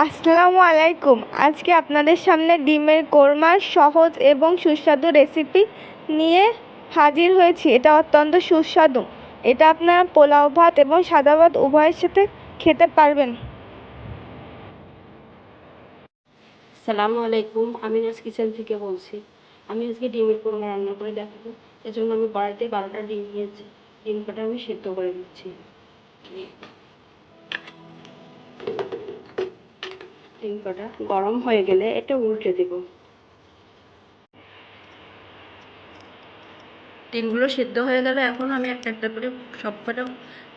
আসসালামু আলাইকুম। আজকে আপনাদের সামনে ডিমের কোরমার সহজ এবং সুস্বাদু রেসিপি নিয়ে হাজির হয়েছি। এটা অত্যন্ত সুস্বাদু। এটা আপনারা পোলাও ভাত এবং সাদা ভাত উভয়ের সাথে খেতে পারবেন। সালামু আলাইকুম। আমি নাজ কিচেন থেকে বলছি। আমি আজকে ডিমের কোরমা রান্না করে দেখাবো। এজন্য আমি কড়াইতে বারোটা ডিম নিয়েছি। ডিম কটা আমি সেদ্ধ করে দিচ্ছি ডিম কটা গরম হয়ে গেলে এটা উল্টে দেব। ডিমগুলো সেদ্ধ হয়ে গেলে এখন আমি একটা একটা করে সব কটা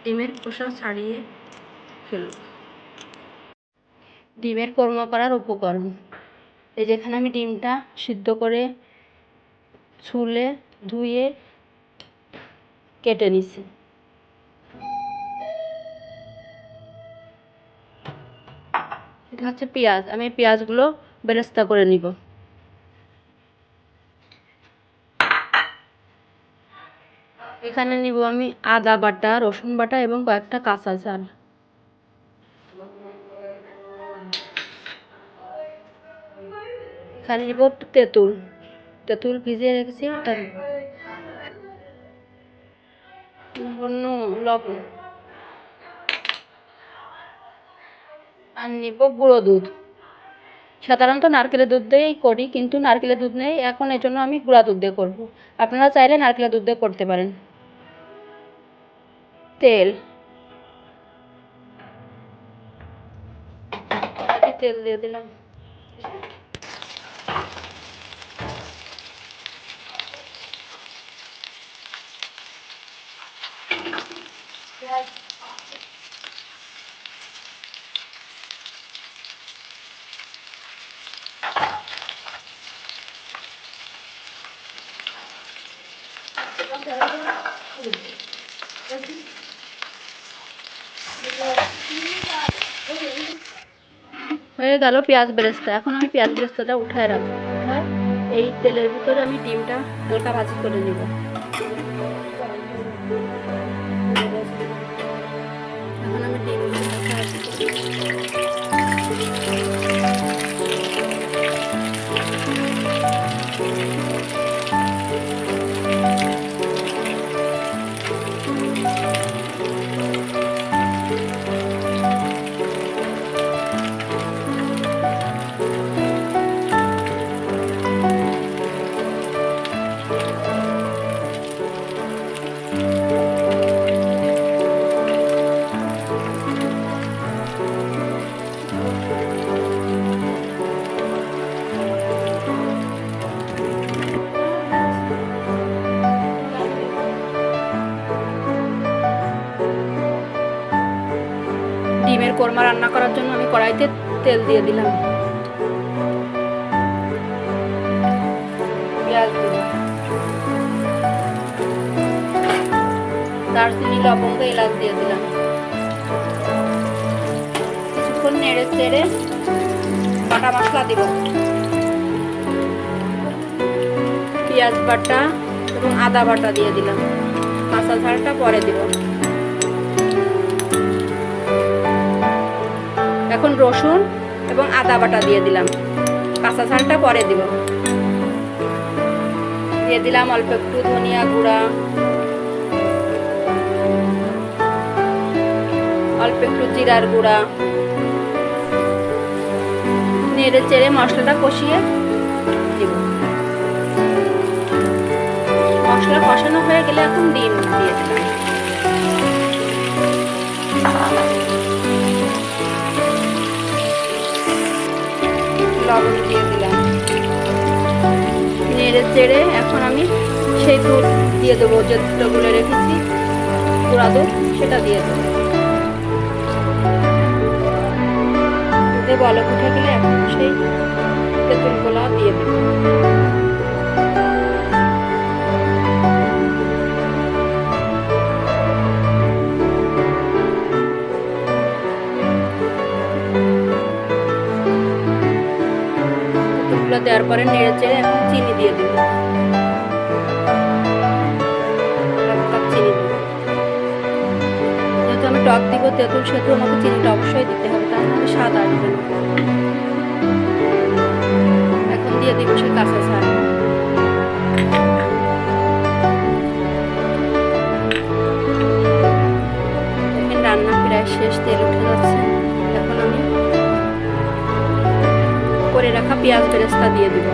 ডিমের খোসা ছাড়িয়ে ফেলব। ডিমের কোরমা করার উপকরণ। এই যেখানে আমি ডিমটা সিদ্ধ করে ছুলে ধুয়ে কেটে নিছি এটা হচ্ছে পেঁয়াজ। আমি পেঁয়াজগুলো বেরেস্তা করে নিব। এখানে নিব আমি আদা বাটা, রসুন বাটা এবং কয়েকটা কাঁচা ঝাল। এখানে নিব তেঁতুল। তেঁতুল ভিজিয়ে রেখেছি। সামান্য লবণ। আর নিব গুঁড়ো দুধ। সাধারণত নারকেলের দুধ দিয়েই করি, কিন্তু নারকেলের দুধ নেই, এখন এর জন্য আমি গুঁড়া দুধ দিয়ে করব। আপনারা চাইলে নারকেলের দুধ দিয়ে করতে পারেন। তেল। তেল দিয়ে দিলাম। হয়ে গেল পেঁয়াজ বেরেস্তা। এখন আমি পেঁয়াজ বেরেস্তাটা উঠায় রাখব। এই তেলের ভিতরে আমি ডিমটা হালকা ভাজি করে নেব। কোরমা রান্না করার জন্য আমি কড়াইতে তেল দিয়ে দিলাম। পেঁয়াজ দারচিনি, লবঙ্গ, এলাচ দিয়ে দিলাম। কিছুক্ষণ নেড়ে চেড়ে বাটা মশলা দিব। পেঁয়াজ বাটা এবং আদা বাটা দিয়ে দিলাম। কাঁচা ঝালটা পরে দিব। এখন রসুন এবং আদা বাটা দিয়ে দিলাম। কাঁচা ঝালটা পরে দিব। দিয়ে দিলাম অল্প একটু ধনিয়া গুঁড়া। অল্প একটু জিরার গুঁড়া। নেড়ে চেড়ে মশলাটা কষিয়ে দিব। মশলা কষানো হয়ে গেলে এখন ডিম দিয়ে দিলাম। লবণ দিয়ে দিলাম নেড়ে চেড়ে এখন আমি সেই দুধ দিয়ে দেবো যে দুধটা গুলে রেখেছি পুরা দুধ, সেটা দিয়ে দেবো। দুধে বলক উঠে গেলে এখন সেই তেঁতুল গোলা দিয়ে দেবো। দেওয়ার পরে নেড়ে চেড়ে এখন চিনি দিয়ে দেবো। যেহেতু আমি টক দিব, তেঁতুল, সেতু, আমাকে চিনিটা অবশ্যই দিতে হবে, তাহলে নাহলে স্বাদ আসবে করে রাখা পেঁয়াজটা বেরেস্তা দিয়ে দিব।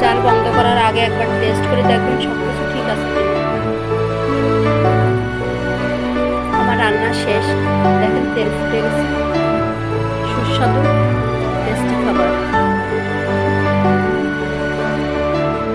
চাল বন্ধ করার আগে একবার টেস্ট করে দেখবেন সব কিছু ঠিক আছে আমার রান্না শেষ। দেখেন তেল ফুটে গেছে। সুস্বাদু।